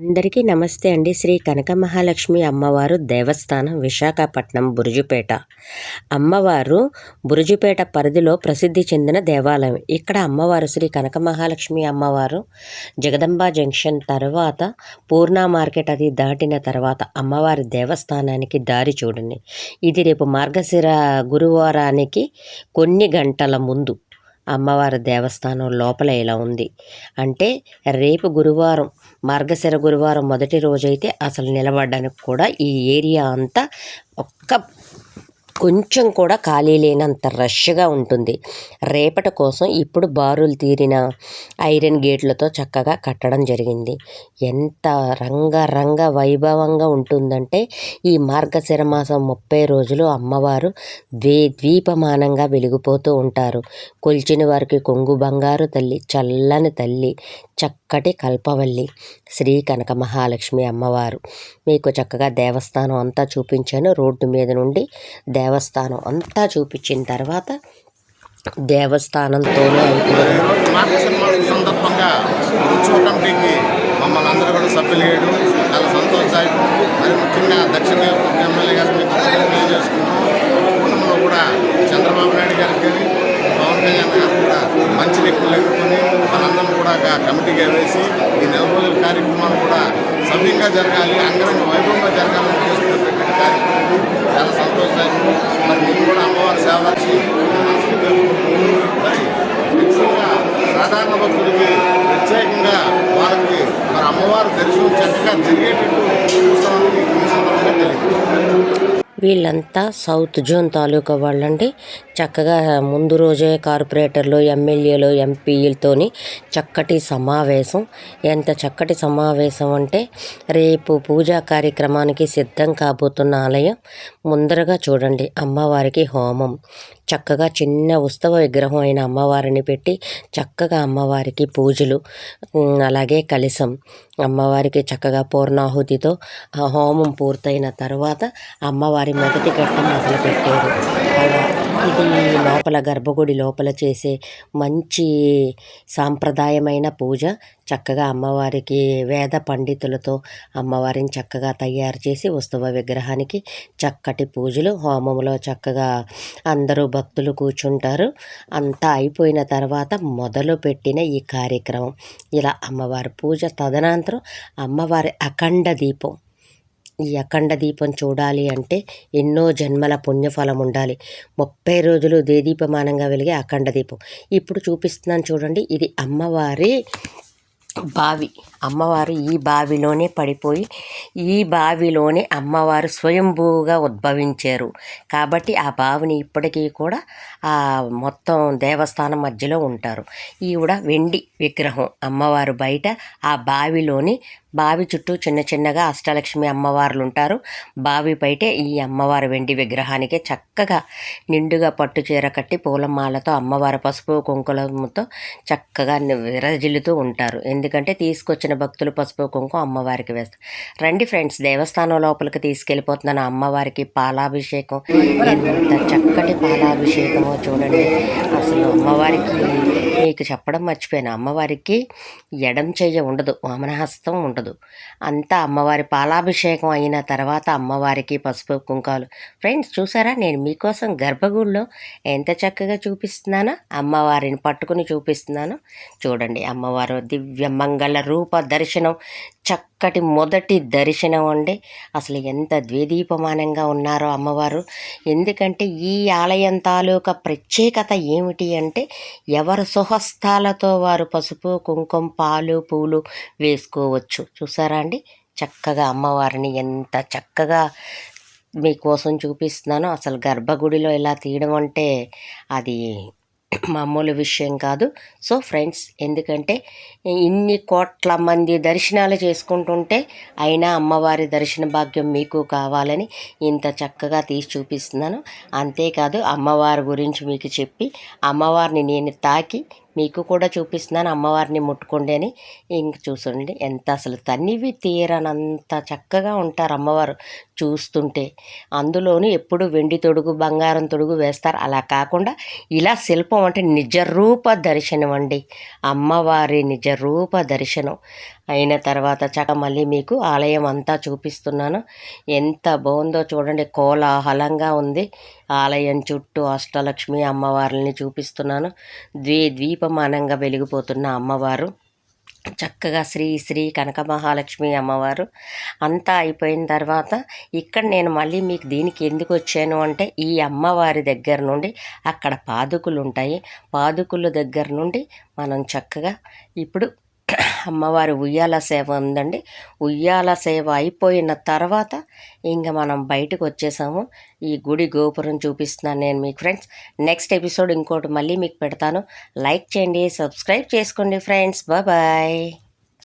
అందరికీ నమస్తే అండి. శ్రీ కనక మహాలక్ష్మి అమ్మవారు దేవస్థానం విశాఖపట్నం బురుజుపేట. అమ్మవారు బురుజుపేట పరిధిలో ప్రసిద్ధి చెందిన దేవాలయం. ఇక్కడ అమ్మవారు శ్రీ కనక మహాలక్ష్మి అమ్మవారు జగదంబ జంక్షన్ తర్వాత పూర్ణ మార్కెట్ అది దాటిన తర్వాత అమ్మవారి దేవస్థానానికి దారి చూడండి. ఇది రేపు మార్గశిర గురువారానికి కొన్ని గంటల ముందు అమ్మవారి దేవస్థానం లోపల ఇలా ఉంది. అంటే రేపు గురువారం మార్గశిర గురువారం మొదటి రోజైతే అసలు నిలబడడానికి కూడా ఈ ఏరియా అంతా ఒక్క కొంచెం కూడా ఖాళీ లేనంత రష్గా ఉంటుంది. రేపటి కోసం ఇప్పుడు బారులు తీరిన ఐరన్ గేట్లతో చక్కగా కట్టడం జరిగింది. ఎంత రంగరంగ వైభవంగా ఉంటుందంటే ఈ మార్గశిర మాసం ముప్పై రోజులు అమ్మవారు ద్వే ద్వీపమానంగా వెలిగిపోతూ ఉంటారు. కొలిచిన వారికి కొంగు బంగారు తల్లి చల్లని తల్లి చక్కటి కల్పవల్లి శ్రీ కనక మహాలక్ష్మి అమ్మవారు. మీకు చక్కగా దేవస్థానం అంతా చూపించాను. రోడ్డు మీద నుండి దేవ దేవస్థానం అంతా చూపించిన తర్వాత దేవస్థానంతోనే అయిపోయింది. ఈరోజు మార్గశిర మాసం సందర్భంగా ఉత్సవ కమిటీకి మమ్మల్ని అందరూ కూడా సభ్యులు చేయడం చాలా సంతోషదాయకం మరి ముఖ్యంగా దక్షిణ ఎమ్మెల్యే గారు మీకు తెలియజేసుకున్నాం కుటుంబంలో కూడా చంద్రబాబు నాయుడు గారికి కానీ పవన్ కళ్యాణ్ గారు కూడా మంచి వ్యక్తులు ఎదుర్కొని మనందరం కూడా ఒక కమిటీగా వేసి ఈ నెల రోజుల కార్యక్రమాలు కూడా సవ్యంగా జరగాలి అంగరంగ వైభవంగా జరగాలని ఉద్దేశంతో పెట్టిన చాలా సంతోషదాయకం మరి మీకు కూడా అమ్మవారి సేవ వచ్చి మరి ముఖ్యంగా సాధారణ భక్తులకి ప్రత్యేకంగా వాళ్ళకి మరి అమ్మవారి దర్శనం చక్కగా జరిగేటట్టు చూస్తామని తెలియదు వీళ్ళంతా సౌత్ జోన్ తాలూకా వాళ్ళండి. చక్కగా ముందు రోజే కార్పొరేటర్లు ఎమ్మెల్యేలు ఎంపీలతోని చక్కటి సమావేశం. ఎంత చక్కటి సమావేశం అంటే రేపు పూజా కార్యక్రమానికి సిద్ధం కాబోతున్న ఆలయం. ముందరగా చూడండి అమ్మవారికి హోమం. చక్కగా చిన్న ఉత్సవ విగ్రహం అయిన అమ్మవారిని పెట్టి చక్కగా అమ్మవారికి పూజలు అలాగే కలిసం అమ్మవారికి చక్కగా పూర్ణాహుతితో హోమం పూర్తయిన తర్వాత అమ్మవారి మొదటి ఘట్టం మొదలుపెట్టారు. అలా ఇది లోపల గర్భగుడి లోపల చేసే మంచి సాంప్రదాయమైన పూజ చక్కగా అమ్మవారికి వేద పండితులతో అమ్మవారిని చక్కగా తయారు చేసి ఉత్సవ విగ్రహానికి చక్కటి పూజలు హోమంలో చక్కగా అందరూ భక్తులు కూర్చుంటారు. అంతా అయిపోయిన తర్వాత మొదలు పెట్టిన ఈ కార్యక్రమం. ఇలా అమ్మవారి పూజ తదనంతరం అమ్మవారి అఖండ దీపం. ఈ అఖండ దీపం చూడాలి అంటే ఎన్నో జన్మల పుణ్యఫలం ఉండాలి. ముప్పై రోజులు దేదీపమానంగా వెలిగే అఖండ దీపం. ఇప్పుడు చూపిస్తున్నాను చూడండి ఇది అమ్మవారి బావి. అమ్మవారు ఈ బావిలోనే పడిపోయి ఈ బావిలోనే అమ్మవారు స్వయంభూగా ఉద్భవించారు. కాబట్టి ఆ బావిని ఇప్పటికీ కూడా ఆ మొత్తం దేవస్థానం మధ్యలో ఉంటారు. ఈవిడ వెండి విగ్రహం. అమ్మవారు బయట ఆ బావిలోని బావి చుట్టూ చిన్న చిన్నగా అష్టలక్ష్మి అమ్మవార్లు ఉంటారు బావి బయటే ఈ అమ్మవారి వెండి విగ్రహానికి చక్కగా నిండుగా పట్టు చీర కట్టి పూలమాలతో అమ్మవారి పసుపు కుంకుమతో చక్కగా విరజిల్లుతూ ఉంటారు. ఎందుకంటే తీసుకొచ్చిన భక్తులు పసుపు కుంకుమ అమ్మవారికి వేస్తారు రండి ఫ్రెండ్స్ దేవస్థానం లోపలికి తీసుకెళ్ళిపోతున్నాను అమ్మవారికి పాలాభిషేకం. ఎంత చక్కటి పాలాభిషేకమో చూడండి. అసలు అమ్మవారికి మీకు చెప్పడం మర్చిపోయాను. అమ్మవారికి ఎడం చెయ్య ఉండదు వామనహస్తం ఉండదు. అంతా అమ్మవారి పాలాభిషేకం అయిన తర్వాత అమ్మవారికి పసుపు కుంకాలు. ఫ్రెండ్స్ చూసారా? నేను మీకోసం గర్భగుడిలో ఎంత చక్కగా చూపిస్తున్నానో అమ్మవారిని పట్టుకుని చూపిస్తున్నాను. చూడండి అమ్మవారు దివ్య మంగళ రూప దర్శనం చక్క చక్కటి మొదటి దర్శనం అండి. అసలు ఎంత ద్వేదీపమానంగా ఉన్నారో అమ్మవారు. ఎందుకంటే ఈ ఆలయం తాలూకా ప్రత్యేకత ఏమిటి అంటే ఎవరు సుహస్తాలతో వారు పసుపు కుంకుమ పాలు పూలు వేసుకోవచ్చు. చూసారా అండి? చక్కగా అమ్మవారిని ఎంత చక్కగా మీకోసం చూపిస్తున్నాను అసలు గర్భగుడిలో ఇలా తీయడం అంటే అది మామూలు విషయం కాదు. సో ఫ్రెండ్స్ ఎందుకంటే ఇన్ని కోట్ల మంది దర్శనాలు చేసుకుంటుంటే అయినా అమ్మవారి దర్శన భాగ్యం మీకు కావాలని ఇంత చక్కగా తీసి చూపిస్తున్నాను. అంతేకాదు అమ్మవారి గురించి మీకు చెప్పి అమ్మవారిని నేను తాకి మీకు కూడా చూపిస్తున్నాను అమ్మవారిని ముట్టుకోండి అని. ఇంక చూసండి ఎంత అసలు తనివి తీరనంత చక్కగా ఉంటారు అమ్మవారు చూస్తుంటే. అందులోనూ ఎప్పుడు వెండి తొడుగు బంగారం తొడుగు వేస్తారు. అలా కాకుండా ఇలా శిల్పం అంటే నిజరూప దర్శనం అండి. అమ్మవారి నిజరూప దర్శనం. అయిన తర్వాత చక్క మళ్ళీ మీకు ఆలయం అంతా చూపిస్తున్నాను. ఎంత బాగుందో చూడండి. కోలాహలంగా ఉంది. ఆలయం చుట్టూ అష్టలక్ష్మి అమ్మవార్లని చూపిస్తున్నాను. ద్వీ ద్వీపమానంగా వెలిగిపోతున్న అమ్మవారు. చక్కగా శ్రీ శ్రీ కనక మహాలక్ష్మి అమ్మవారు. అంతా అయిపోయిన తర్వాత ఇక్కడ నేను మళ్ళీ మీకు దీనికి ఎందుకు వచ్చాను అంటే ఈ అమ్మవారి దగ్గర నుండి అక్కడ పాదుకులు ఉంటాయి. పాదుకుల దగ్గర నుండి మనం చక్కగా ఇప్పుడు అమ్మవారి ఉయ్యాల సేవ ఉందండి. ఉయ్యాల సేవ అయిపోయిన తర్వాత ఇంకా మనం బయటకు వచ్చేసాము. ఈ గుడి గోపురం చూపిస్తున్నాను నేను మీకు ఫ్రెండ్స్. నెక్స్ట్ ఎపిసోడ్ ఇంకోటి మళ్ళీ మీకు పెడతాను. లైక్ చేయండి సబ్స్క్రైబ్ చేసుకోండి ఫ్రెండ్స్. బాయ్